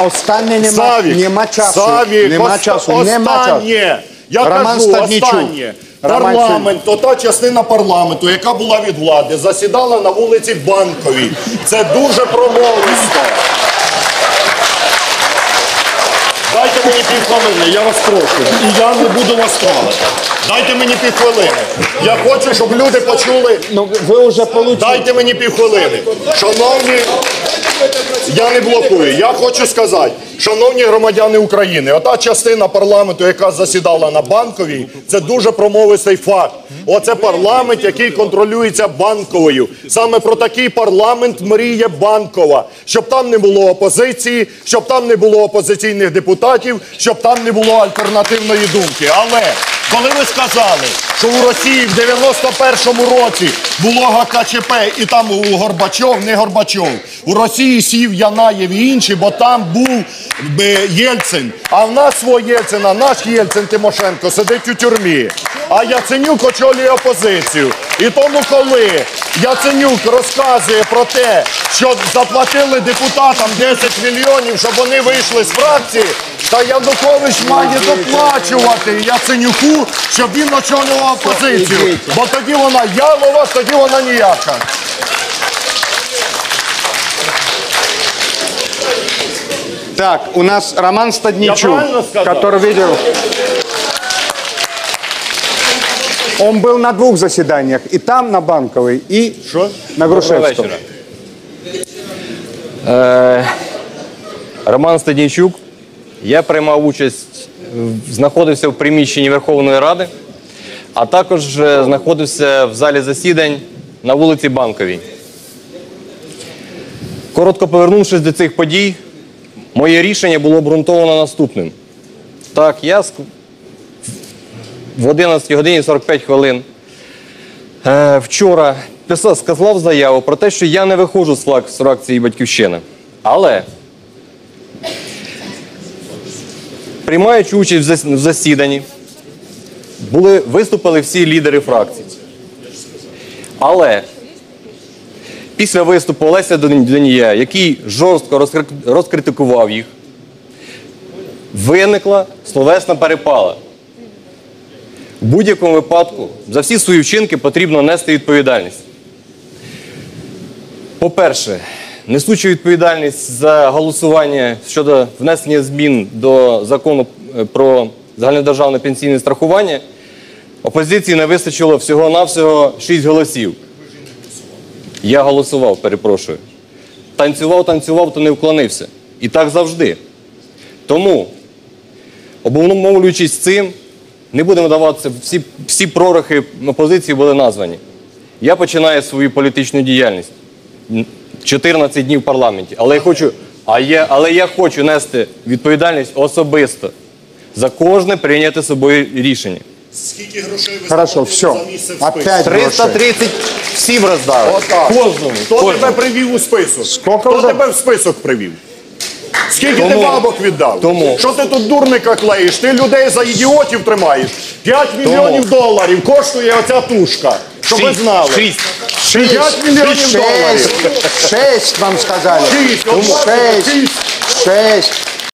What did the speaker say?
Останнє нема, Савік, нема часу. Савік, нема оста- часу. Нема часу. останнє. Я Роман кажу, Стаднічук. останнє. Роман Парламент, то та частина парламенту, яка була від влади, засідала на вулиці Банковій. Це дуже промовисто. Дайте мені півхвилини, я вас прошу. І я не буду вас трогати. Дайте мені півхвилини. Я хочу, щоб люди почули. Ну, ви вже получили. Дайте мені півхвилини. Шановні, я не блокую. Я хочу сказати, шановні громадяни України, ота частина парламенту, яка засідала на банковій, це дуже промовистий факт. Оце парламент, який контролюється банковою. Саме про такий парламент мріє банкова, щоб там не було опозиції, щоб там не було опозиційних депутатів, щоб там не було альтернативної думки. Але коли ви сказали, що у Росії в 91-му році було ГКЧП і там у Горбачов, не Горбачов, у Росії сів Янаєв і інші, бо там був е, Єльцин. А в нас свого Єльцина, наш Єльцин Тимошенко сидить у тюрмі. А Яценюк очолює опозицію. І тому, коли Яценюк розказує про те, що заплатили депутатам 10 мільйонів, щоб вони вийшли з фракції, та Янукович має доплачувати Яценюку, щоб він очолював опозицію. Бо тоді вона ялова, тоді вона ніяка. Так, у нас Роман Стадничук, который видел... Он был на двух заседаниях, и там на Банковой, и Що? на Грушевском. Е, Роман Стадійчук. Я приймав участь, знаходився в приміщенні Верховної Ради, а також е, знаходився в залі засідань на вулиці Банковій. Коротко повернувшись до цих подій, моє рішення було обґрунтовано наступним. Так, я в 11 годині 45 хвилин Е, вчора писав, сказав заяву про те, що я не виходжу з фрак- з фракції Батьківщина. Але, приймаючи участь в засіданні, були, виступили всі лідери фракцій. Але після виступу Олеся Дон- Донія, який жорстко розкри- розкритикував їх, виникла словесна перепала. В будь-якому випадку за всі свої вчинки потрібно нести відповідальність. По-перше, несучи відповідальність за голосування щодо внесення змін до закону е, про загальнодержавне пенсійне страхування, опозиції не вистачило всього-навсього 6 голосів. Я голосував, перепрошую. Танцював, танцював, то не вклонився. І так завжди. Тому Обумовлюючись цим, не будемо даватися, всі, всі прорахи опозиції були названі. Я починаю свою політичну діяльність. М, 14 днів в парламенті. Але я хочу, а я, але я хочу нести відповідальність особисто за кожне прийняте собою рішення. Скільки грошей ви Хорошо, все. за місце в Опять списку? грошей. 330 всім роздали. Отак. Кожному. Хто кожному. тебе привів у список? Скільки Хто вже? тебе в список привів? Скільки ти Тому- бабок віддав? тому- Що ти тут дурника клеїш? Ти людей за ідіотів тримаєш. 5 мільйонів доларів коштує оця тушка. Щоб ви знали. Шість. 5 мільйонів доларів. Шесть вам сказали. Шість. Шесть. Шесть.